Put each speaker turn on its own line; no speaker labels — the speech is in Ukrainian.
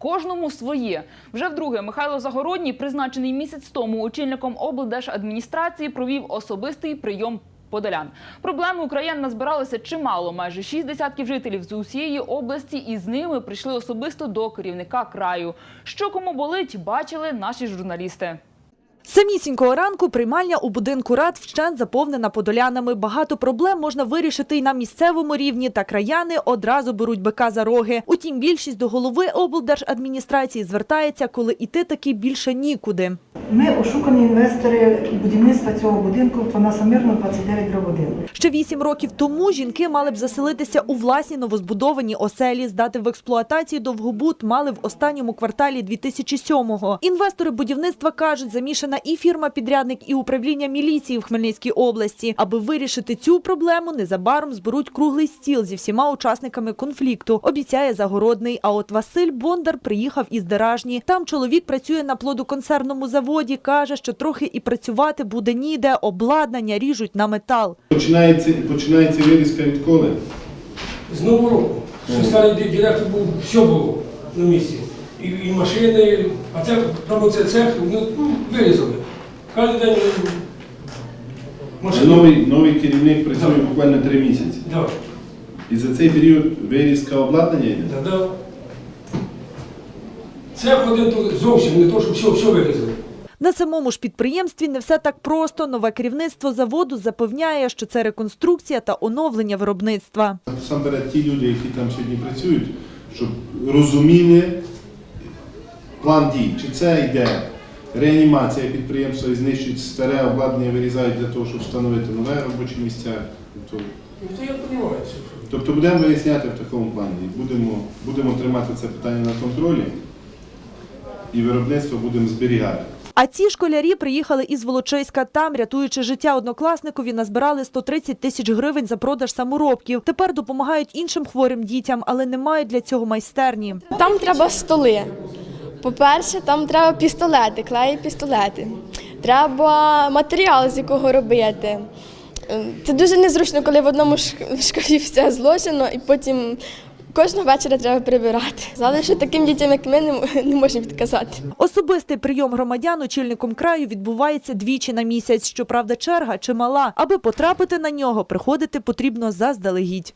Кожному своє. Вже вдруге Михайло Загородній, призначений місяць тому очільником облдержадміністрації, провів особистий прийом подолян. Проблеми україн назбиралося чимало. Майже шість десятків жителів з усієї області, і з ними прийшли особисто до керівника краю. Що кому болить, бачили наші журналісти.
Самісінького ранку приймальня у будинку рад вщент заповнена подолянами. Багато проблем можна вирішити і на місцевому рівні, та краяни одразу беруть бика за роги. Утім, більшість до голови облдержадміністрації звертається, коли іти таки більше нікуди.
Ми ошукані інвестори будівництва цього будинку по Насамирну 29 дроб 1.
Ще вісім років тому жінки мали б заселитися у власні новозбудовані оселі. Здати в експлуатацію довгобуд мали в останньому кварталі 2007-го. Інвестори будівництва кажуть, замішана і фірма-підрядник, і управління міліції в Хмельницькій області. Аби вирішити цю проблему, незабаром зберуть круглий стіл зі всіма учасниками конфлікту. Обіцяє Загородний. А от Василь Бондар приїхав із Деражні. Там чоловік працює на плодоконсервному заводі. Каже, що трохи і працювати буде ніде. Обладнання ріжуть на метал.
Починається, починається вирізка відколи?
З нового року. Останній директор був, все було на місці. І, і машини, а це правда, це цех ну, вирізали. Кожен день машини.
Новий, новий керівник працює буквально три місяці.
Да,
І за цей період вирізка обладнання йде.
да, да. Цех один зовсім не то, що все, все вирізали.
На самому ж підприємстві не все так просто. Нове керівництво заводу запевняє, що це реконструкція та оновлення виробництва.
Насамперед ті люди, які там сьогодні працюють, щоб розуміли план дій. Чи це йде реанімація підприємства і знищують старе обладнання, вирізають для того, щоб встановити нове робочі місця. Тобто, тобто будемо виясняти в такому плані. Будемо, будемо тримати це питання на контролі і виробництво будемо зберігати.
А ці школярі приїхали із Волочиська. Там, рятуючи життя однокласникові, назбирали 130 тисяч гривень за продаж саморобків. Тепер допомагають іншим хворим дітям, але не мають для цього майстерні.
Там треба столи. По-перше, там треба пістолети, клеї пістолети. Треба матеріал, з якого робити. Е, Це дуже незручно, коли в одному ш- школі все зложено і потім кожного вечора треба прибирати. Що таким дітям, як ми, не м- не можемо відказати.
Особистий прийом громадян очільником краю відбувається двічі на місяць. Щоправда, черга чимала. Аби потрапити на нього, приходити потрібно заздалегідь.